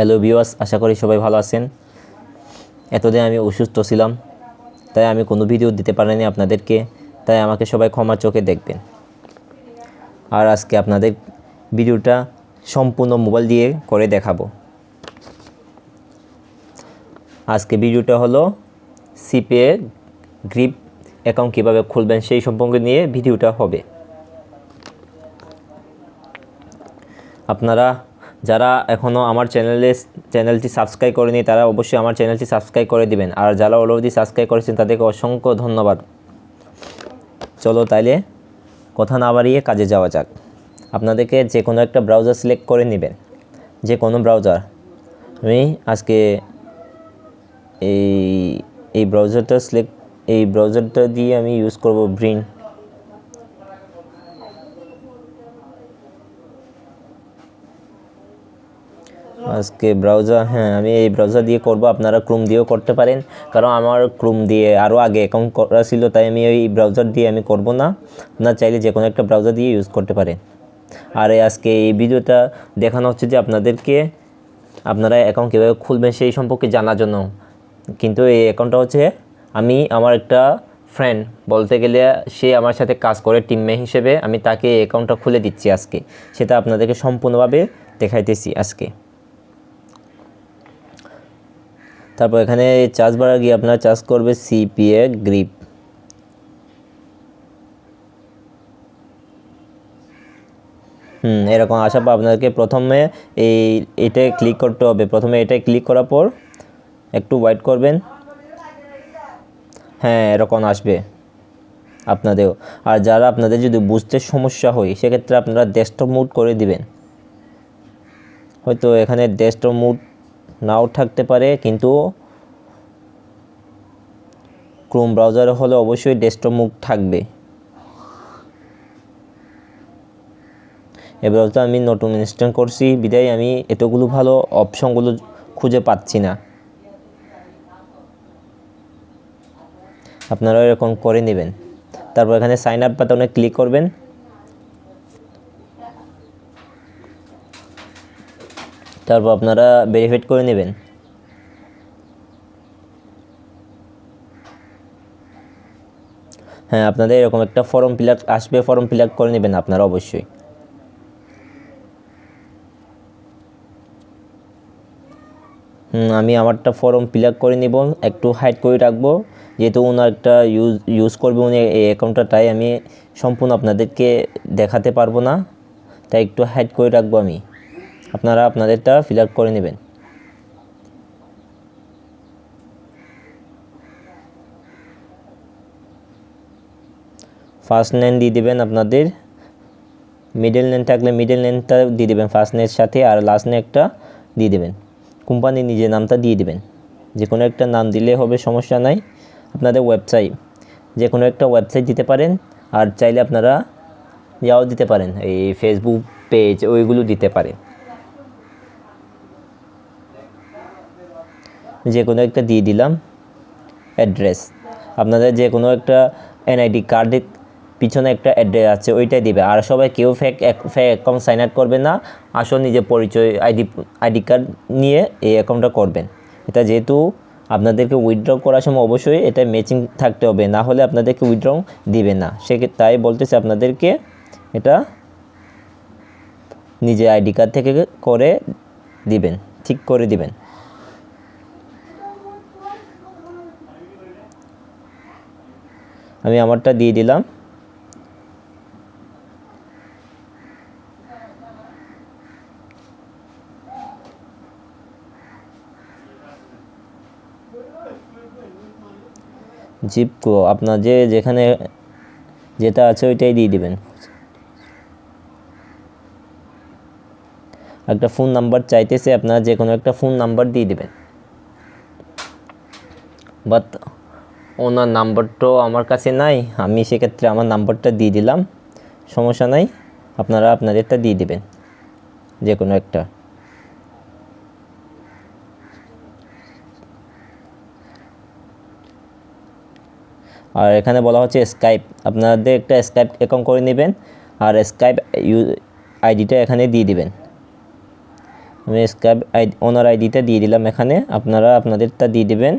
Hello viewers, আশা করি সবাই ভালো আছেন। এতদিন আমি অসুস্থ ছিলাম, তাই আমি কোনো ভিডিও দিতে পারিনি আপনাদেরকে, তাই আমাকে সবাই ক্ষমার চোখে দেখবেন। আর আজকে আপনাদের ভিডিওটা সম্পূর্ণ মোবাইল দিয়ে করে দেখাবো। আজকে ভিডিওটা হলো সিপে গ্রিপ অ্যাকাউন্ট কীভাবে খুলবেন সেই সম্পর্কে নিয়ে ভিডিওটা হবে। আপনারা যারা এখনও আমার চ্যানেলে চ্যানেলটি সাবস্ক্রাইব করেনি, তারা অবশ্যই আমার চ্যানেলটি সাবস্ক্রাইব করে দিবেন। আর যারা অলরেডি সাবস্ক্রাইব করেছেন, তাদেরকে অসংখ্য ধন্যবাদ। চলো তাইলে কথা না বাড়িয়ে কাজে যাওয়া যাক। আপনাদেরকে যে কোনো একটা ব্রাউজার সিলেক্ট করে নেবেন। যে কোনো ব্রাউজার আমি আজকে এই এই ব্রাউজারটা সিলেক্ট এই ব্রাউজারটা দিয়ে আমি ইউজ করব ব্রিন আজকে ব্রাউজার হ্যাঁ আমি এই ব্রাউজার দিয়ে করব। আপনারা ক্রোম দিয়েও করতে পারেন। কারণ আমার ক্রোম দিয়ে আরও আগে অ্যাকাউন্ট করা ছিল, তাই আমি এই ব্রাউজার দিয়ে আমি করব না। আপনারা চাইলে যে কোনো একটা ব্রাউজার দিয়ে ইউজ করতে পারেন। আর আজকে এই ভিডিওটা দেখানো হচ্ছে যে আপনাদেরকে আপনারা অ্যাকাউন্ট কীভাবে খুলবেন সেই সম্পর্কে জানার জন্য। কিন্তু এই অ্যাকাউন্টটা হচ্ছে, আমি আমার একটা ফ্রেন্ড বলতে গেলে সে আমার সাথে কাজ করে টিমমে হিসেবে, আমি তাকে অ্যাকাউন্টটা খুলে দিচ্ছি আজকে। সেটা আপনাদেরকে সম্পূর্ণভাবে দেখাইতেছি আজকে। তারপর এখানে চার্জ বাড়া গিয়ে আপনার চার্জ করবে সিপিএ গ্রিপ। হুম, এরকম আসার পর আপনাদেরকে প্রথমে এই এটাই ক্লিক করতে হবে। প্রথমে এটাই ক্লিক করার পর একটু ওয়েট করবেন। হ্যাঁ এরকম আসবে আপনাদেরও। আর যারা আপনাদের যদি বুঝতে সমস্যা হয়, সেক্ষেত্রে আপনারা ডেস্কটপ মুড করে দিবেন। হয়তো এখানে ডেস্কটপ মুড নাও থাকতে পারে, কিন্তু ক্রোম ব্রাউজারে হলে অবশ্যই ডেস্কটপ মুখ থাকবে। এই ব্রাউজার আমি নতুন ইনস্টল করছি। বিদায়, আমি এতগুলো ভালো অপশনগুলো খুঁজে পাচ্ছি না। আপনারা এরকম করে নেবেন। তারপর এখানে সাইন আপ বাটনে ক্লিক করবেন। তারপর আপনারা ভেরিফাইড করে নেবেন। হ্যাঁ আপনাদের এরকম একটা ফর্ম ফিল আসবে ফর্ম ফিল করে নেবেন আপনারা অবশ্যই। আমি আমারটা ফর্ম ফিল করে নিব, একটু হাইড করে রাখব। যেহেতু ওনার একটা ইউজ ইউজ করবে উনি এই অ্যাকাউন্টটা তাই আমি সম্পূর্ণ আপনাদেরকে দেখাতে পারব না। তাই একটু হাইড করে রাখব আমি। আপনারা আপনাদেরটা ফিল আপ করে নেবেন। ফার্স্ট নেম দিয়ে দেবেন আপনাদের। মিডল নেম থাকলে মিডল নেমটা দিয়ে দেবেন ফার্স্ট নেমের সাথে আর লাস্ট নেমটা দিয়ে দেবেন। কোম্পানি নিজের নামটা দিয়ে দেবেন। যে কোনো একটা নাম দিলে হবে, সমস্যা নাই। আপনাদের ওয়েবসাইট যে কোনো একটা ওয়েবসাইট দিতে পারেন আর চাইলে আপনারা যাও দিতে পারেন। এই ফেসবুক পেজ ওইগুলো দিতে পারেন। যে কোনো একটা দিয়ে দিলাম অ্যাড্রেস। আপনাদের যে কোনো একটা এনআইডি কার্ডের পিছনে একটা অ্যাড্রেস আছে, ওইটাই দিবে। আর সবাই কেউ fake fake account sign up করবে না, আসল নিজের পরিচয় আইডি আইডি কার্ড নিয়ে এই অ্যাকাউন্টটা করবেন। এটা যেহেতু আপনাদেরকে উইথড্র করার সময় অবশ্যই এটা ম্যাচিং থাকতে হবে, না হলে আপনাদেরকে উইথড্র দিবে না। সে তাই বলতেছে আপনাদেরকে এটা নিজের আইডি কার্ড থেকে করে দিবেন, ঠিক করে দিবেন। আমি আমারটা দিয়ে দিলাম। জিপকো আপনার যে যেখানে যেটা আছে ওইটাই দিয়ে দিবেন। একটা ফোন নাম্বার চাইতেছে আপনারা, যে কোনো একটা ফোন নাম্বার দিয়ে দিবেন। বাট ওনার নাম্বারটাও আমার কাছে নাই, আমি সেক্ষেত্রে আমার নাম্বারটা দিয়ে দিলাম, সমস্যা নাই, আপনারা আপনাদেরটা দিয়ে দেবেন, যে কোনো একটা। আর এখানে বলা হচ্ছে স্কাইপ আপনাদের একটা স্কাইপ অ্যাকাউন্ট করে নেবেন, আর স্কাইপ ইউ আইডিটা এখানে দিয়ে দিবেন। আমি স্ক্যাব আইডি ওনার আইডিটা দিয়ে দিলাম এখানে, আপনারা আপনাদেরটা দিয়ে দিবেন।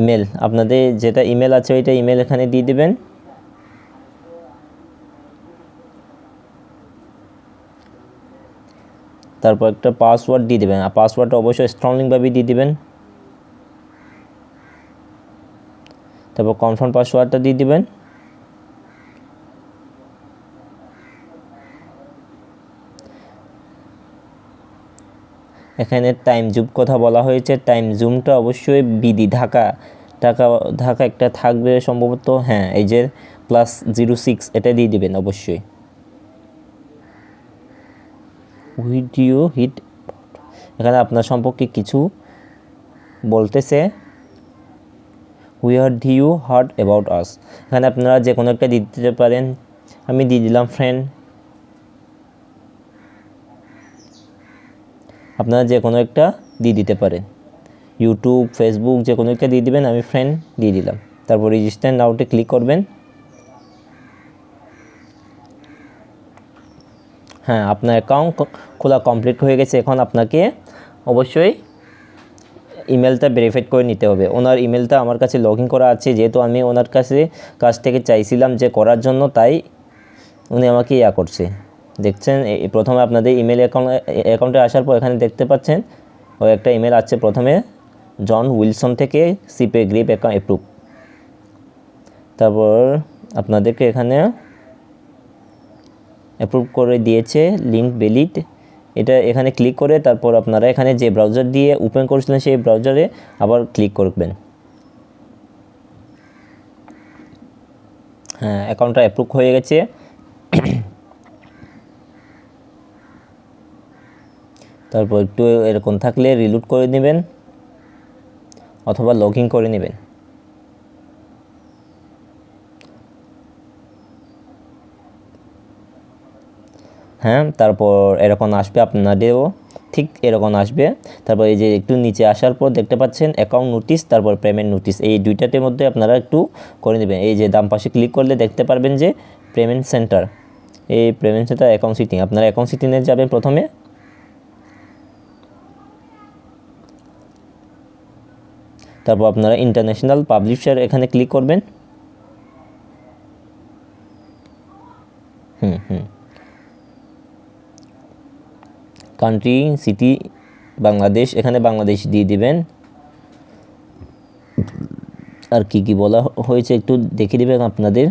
ইমেল, আপনাদের যেটা ইমেল আছে ওইটা ইমেল এখানে দিয়ে দেবেন। তারপর একটা পাসওয়ার্ড দিয়ে দেবেন, আর পাসওয়ার্ডটা অবশ্যই স্ট্রংলিংভাবে দিয়ে দেবেন। তারপর কনফার্ম পাসওয়ার্ডটা দিয়ে দিবেন। এখানে টাইম জুম কথা বলা হয়েছে। টাইম জুমটা অবশ্যই বিধি, ঢাকা। ঢাকা ঢাকা একটা থাকবে সম্ভবত হ্যাঁ এই যে প্লাস জিরো সিক্স এটা দিয়ে দেবেন অবশ্যই। ভিডিও হিট এখানে আপনার সম্পর্কে কিছু বলতেছে। Where did you heard about us এখানে আপনারা যে কোনো একটা দিতে পারেন। আমি দিয়ে দিলাম ফ্রেন্ড আপনারা যে কোনো একটা দিয়ে দিতে পারেন। ইউটিউব ফেসবুক যে কোনো একটা দিয়ে দিবেন, আমি ফ্রেন্ড দিয়ে দিলাম। তারপর রেজিস্টার নাউটে ক্লিক করবেন। হ্যাঁ আপনার অ্যাকাউন্ট খোলা কমপ্লিট হয়ে গেছে। এখন আপনাকে অবশ্যই ইমেলটা ভেরিফাইড করে নিতে হবে। ওনার ইমেলটা আমার কাছে লগ করা আছে। যেহেতু আমি ওনার কাছে, কাছ থেকে চাইছিলাম যে করার জন্য, তাই উনি আমাকে ইয়া করছে। দেখছেন প্রথমে আপনাদের ইমেল অ্যাকাউন্ট অ্যাকাউন্টে আসার পর এখানে দেখতে পাচ্ছেন ওই একটা ইমেল আছে প্রথমে, জন উইলসন থেকে সিপে গ্রিপ অ্যাকাউন্ট অ্যাপ্রুভ তারপর আপনাদেরকে এখানে অ্যাপ্রুভ করে দিয়েছে লিঙ্ক ভ্যালিড এটা এখানে ক্লিক করে তারপর আপনারা এখানে যে ব্রাউজার দিয়ে ওপেন করেছিলেন সেই ব্রাউজারে আবার ক্লিক করবেন। হ্যাঁ অ্যাকাউন্টটা অ্যাপ্রুভ হয়ে গেছে। তারপর একটু এরকম থাকলে রিলুট করে নেবেন অথবা লগ ইন করে নেবেন। হ্যাঁ তারপর এরকম আসবে আপনাদেরও, ঠিক এরকম আসবে। তারপর এই যে একটু নিচে আসার পর দেখতে পাচ্ছেন অ্যাকাউন্ট নোটিশ তারপর পেমেন্ট নোটিশ এই দুইটাতে মধ্যে আপনারা একটু করে নেবেন। এই যে দাম পাশে ক্লিক করলে দেখতে পারবেন যে পেমেন্ট সেন্টার এই পেমেন্ট সেন্টার অ্যাকাউন্ট সিটিং আপনারা অ্যাকাউন্ট সিটিংয়ে যাবেন প্রথমে। তারপর আপনারা ইন্টারন্যাশনাল পাবলিশার এখানে ক্লিক করবেন। হুম হুম। কান্ট্রি সিটি বাংলাদেশ, এখানে বাংলাদেশ দিয়ে দিবেন। আর কি কি বলা হয়েছে একটু দেখে দেবেন আপনাদের।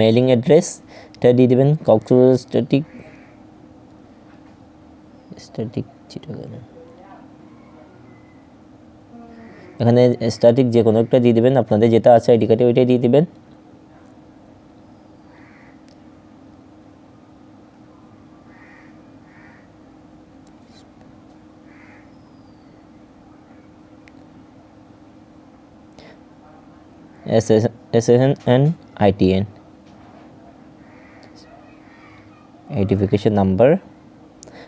মেলিং অ্যাড্রেস এটা দিয়ে দেবেন। কক্সবাজার স্ট্যাটিক স্ট্যাটিক চিটাগাং এখানে স্ট্যাটিক যে কোনো একটা দিয়ে দেবেন, আপনাদের যেটা আছে আইডি কার্ডে ওইটাই দিয়ে দিবেন। S S N ITN identification number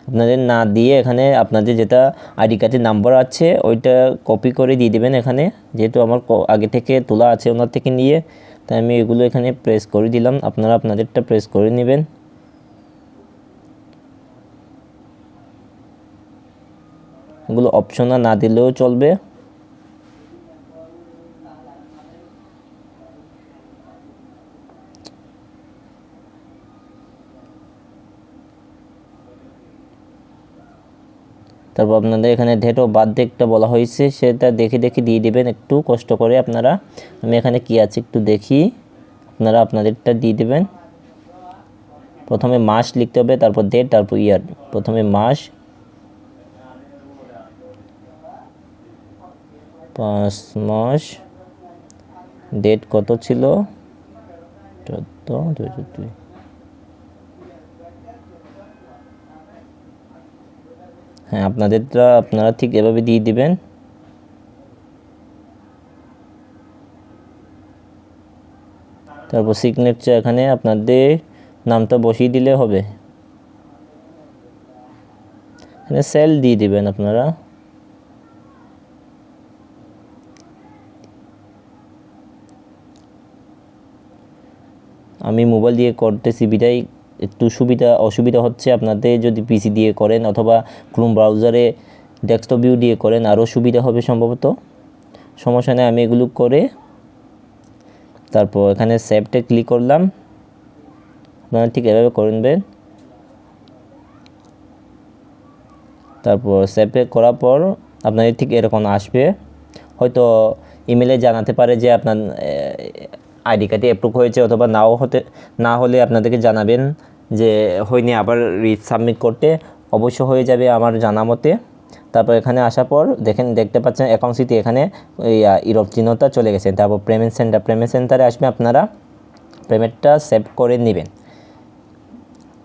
আপনাদের না দিয়ে এখানে আপনাদের যেটা আইডি কার্ডের নাম্বার আছে, ওইটা কপি করে দিয়ে দেবেন এখানে। যেহেতু আমার আগে থেকে তোলা আছে ওনার থেকে নিয়ে, তাই আমি এগুলো এখানে প্রেস করে দিলাম। আপনারা আপনাদেরটা প্রেস করে নেবেন। এগুলো অপশনাল না দিলেও চলবে। তারপর আপনাদের এখানে ডেট অফ বার্থ একটা বলা হয়েছে, সেটা দেখে দেখে দিয়ে দেবেন, একটু কষ্ট করে আপনারা, আমি এখানে কি আছে একটু দেখি, আপনারা আপনাদেরটা দিয়ে দেবেন। প্রথমে মাস লিখতে হবে, তারপর ডেট তারপর ইয়ার প্রথমে মাস, পাঁচ মাস ডেট কত ছিল? চোদ্দ দুই হাজার দুই হ্যাঁ আপনাদেরটা আপনারা ঠিক এভাবে দিয়ে দিবেন। তারপর সিগনেচার এখানে আপনাদের নামটা বসিয়ে দিলে হবে। এখানে সেল দিয়ে দিবেন আপনারা। আমি মোবাইল দিয়ে করতেছি, বিদায়। একটু সুবিধা, অসুবিধা হচ্ছে আপনাদের যদি পিসি দিয়ে করেন অথবা ক্রোম ব্রাউজারে ডেস্কটপ ভিউ দিয়ে করেন, আরও সুবিধা হবে সম্ভবত। সমস্যা নেই, আমি এগুলো করে তারপর এখানে সেভটে ক্লিক করলাম। আপনারা ঠিক এভাবে করে নেবেন তারপর সেভে করার পর আপনাদের ঠিক এরকম আসবে। হয়তো ইমেলে জানাতে পারে যে আপনার আইডি কার্ডটি অ্যাপ্রুভ হয়েছে অথবা নাও হতে, না হলে আপনাদেরকে জানাবেন। যে হয়নি আবার রিট সাবমিট করতে অবশ্য হয়ে যাবে আমার জানা মতে। তারপর এখানে আসার পর দেখেন, দেখতে পাচ্ছেন অ্যাকাউন্ট সিটি এখানে ইউরোপ চিহ্নটা চলে গেছে। তারপর পেমেন্ট সেন্টার পেমেন্ট সেন্টারে আসবে আপনারা পেমেন্টটা সেভ করে নেবেন।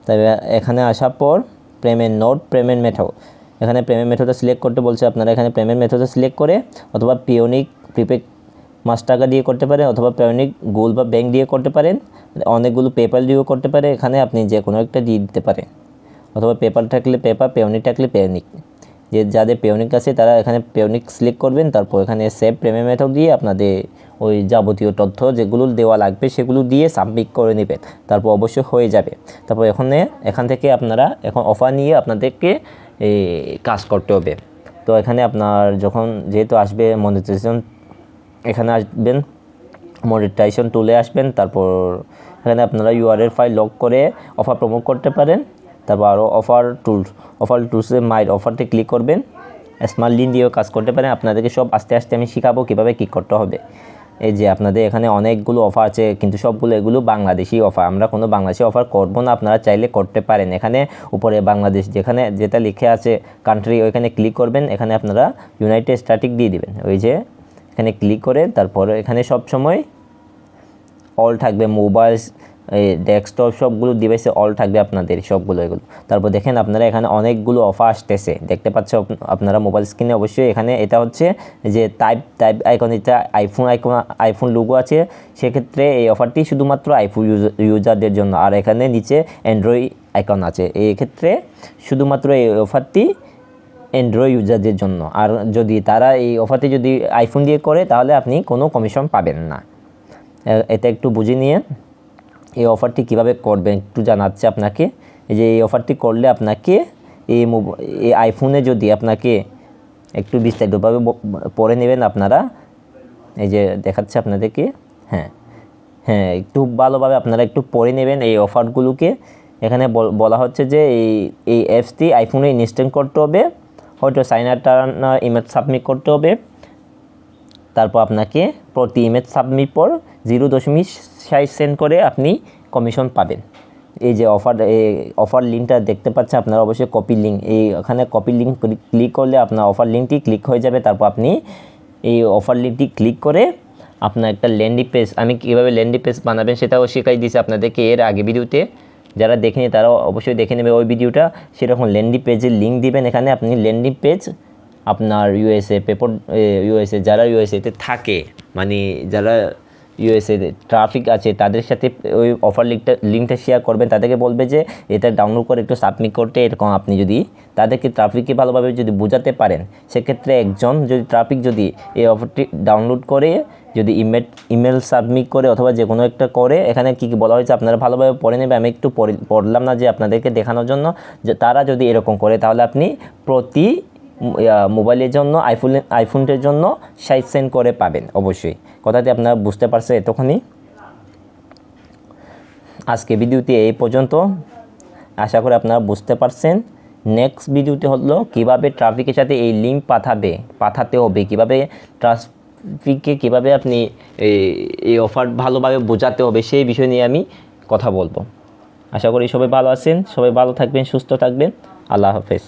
তবে এখানে আসার পর পেমেন্ট নোট পেমেন্ট মেথড এখানে পেমেন্ট মেথডটা সিলেক্ট করতে বলছে আপনারা, এখানে পেমেন্ট মেথডটা সিলেক্ট করে অথবা পিওনিক প্রিপেড মাস টাকা দিয়ে করতে পারেন অথবা পিওনিক গুগল বা ব্যাংক দিয়ে করতে পারেন। অনেকগুলো পেপার দিয়েও করতে পারে, এখানে আপনি যে কোনো একটা দিয়ে দিতে পারেন। অথবা পেপার থাকলে পেপার পেওনিক থাকলে পেওনিক যে যাদের পেওনিক আছে তারা এখানে পেওনিক সিলেক্ট করবেন, তারপর এখানে সেভ পেমেন্ট মেথড দিয়ে আপনাদের ওই যাবতীয় তথ্য যেগুলো দেওয়া লাগবে সেগুলো দিয়ে সাবমিট করে নেবেন। তারপর অবশ্যই হয়ে যাবে। তারপর এখানে, এখান থেকে আপনারা এখন অফার নিয়ে আপনাদেরকে কাজ করতে হবে। তো এখানে আপনার যখন যেহেতু আসবে মনিটাইজেশন এখানে আসবেন মনিটাইজেশন টুলে আসবেন, তারপর এখানে আপনারা ইউআরএল ফাইল লক করে অফার প্রমোট করতে পারেন, তারপর আরও অফার টুলস অফার টুলসে মাইর অফারতে ক্লিক করবেন স্মার্ট লিঙ্ক দিয়েও কাজ করতে পারেন, আপনাদেরকে সব আস্তে আস্তে আমি শেখাবো কীভাবে কী করতে হবে। এই যে আপনাদের এখানে অনেকগুলো অফার আছে, কিন্তু সবগুলো এগুলো বাংলাদেশি অফার আমরা কোনো বাংলাদেশি অফার করব না, আপনারা চাইলে করতে পারেন। এখানে উপরে বাংলাদেশ যেখানে যেটা লিখে আছে কান্ট্রি ওইখানে ক্লিক করবেন, এখানে আপনারা ইউনাইটেড স্ট্যাটিক দিয়ে দিবেন। ওই যে এখানে ক্লিক করে তারপরে এখানে সব সময় অল থাকবে মোবাইল ডেস্কটপ সবগুলো ডিভাইসে অল থাকবে আপনাদের সবগুলো এগুলো। তারপর দেখেন আপনারা এখানে অনেকগুলো অফার আসতেছে। দেখতে পাচ্ছ আপনারা মোবাইল স্ক্রিনে অবশ্যই এখানে এটা হচ্ছে যে টাইপ টাইপ আইকন এটা আইফোন আইকন আইফোন লোগো আছে। সেক্ষেত্রে এই অফারটি শুধুমাত্র আইফোন ইউজারদের জন্য। আর এখানে নিচে অ্যান্ড্রয়েড আইকন আছে। এই ক্ষেত্রে শুধুমাত্র এই অফারটি অ্যান্ড্রয়েড ইউজারদের জন্য। আর যদি তারা এই অফারটি যদি আইফোন দিয়ে করে, তাহলে আপনি কোনো কমিশন পাবেন না। এটা একটু বুঝে নিয়ে এই অফারটি কীভাবে করবেন, একটু জানাচ্ছে আপনাকে। যে এই অফারটি করলে আপনাকে এই এই আইফোনে যদি আপনাকে একটু বিস্তারিতভাবে পড়ে নেবেন আপনারা, এই যে দেখাচ্ছে আপনাদেরকে হ্যাঁ হ্যাঁ একটু ভালোভাবে আপনারা একটু পড়ে নেবেন এই অফারগুলোকে এখানে বলা হচ্ছে যে এই এই অ্যাপসটি আইফোনে ইনস্টল করতে হবে। হয়তো সাইন আপ ইমেজ সাবমিট করতে হবে। তারপর আপনাকে প্রতি ইমেজ সাবমিট পর জিরো দশমিক ষাট সেন্ট করে আপনি কমিশন পাবেন। এই যে অফার অফার লিঙ্কটা দেখতে পাচ্ছেন, আপনারা অবশ্যই কপি লিঙ্ক এই এখানে কপি লিঙ্ক ক্লিক করলে আপনার অফার লিঙ্কটি ক্লিক হয়ে যাবে। তারপর আপনি এই অফার লিঙ্কটি ক্লিক করে আপনার একটা ল্যান্ডি পেজ আমি কীভাবে ল্যান্ডি পেজ বানাবেন সেটাও শেখাই দিয়েছি আপনাদেরকে এর আগে ভিডিওতে যারা দেখেনি তারা অবশ্যই দেখে নেবে ওই ভিডিওটা। সেরকম ল্যান্ডিং পেজের লিঙ্ক দিবেন এখানে। আপনি ল্যান্ডিং পেজ আপনার ইউএসএ পেপার ইউএসএ যারা ইউএসএতে থাকে মানে যারা ইউএসএ ট্রাফিক আছে, তাদের সাথে ওই অফার লিঙ্কটা লিঙ্কটা শেয়ার করবেন। তাদেরকে বলবে যে, এটা ডাউনলোড করে একটু সাবমিট করতে এরকম আপনি যদি তাদেরকে ট্রাফিককে ভালোভাবে যদি বোঝাতে পারেন, সেক্ষেত্রে একজন যদি ট্রাফিক যদি এই অফারটি ডাউনলোড করে, যদি ইমেল ইমেল সাবমিট করে অথবা যে কোনো একটা করে, এখানে কী কী বলা হয়েছে আপনারা ভালোভাবে পড়ে নেবে আমি একটু পড়ে- পড়লাম না যে আপনাদেরকে দেখানোর জন্য। যে তারা যদি এরকম করে, তাহলে আপনি প্রতি মোবাইলের জন্য আইফোন আইফোনটার জন্য ষাট সেন্ট করে পাবেন, অবশ্যই। কথাটি আপনারা বুঝতে পারছেন এতক্ষণই আজকে ভিডিওটি এই পর্যন্ত। আশা করি আপনারা বুঝতে পারছেন। নেক্সট ভিডিওটি হলো কীভাবে ট্রাফিকের সাথে এই লিঙ্ক পাঠাবে পাঠাতে হবে, কীভাবে ট্রাফিককে কীভাবে আপনি এই- এই অফার ভালোভাবে বোঝাতে হবে, সেই বিষয় নিয়ে আমি কথা বলব। আশা করি সবাই ভালো আছেন, সবাই ভালো থাকবেন, সুস্থ থাকবেন। আল্লাহ হাফেজ।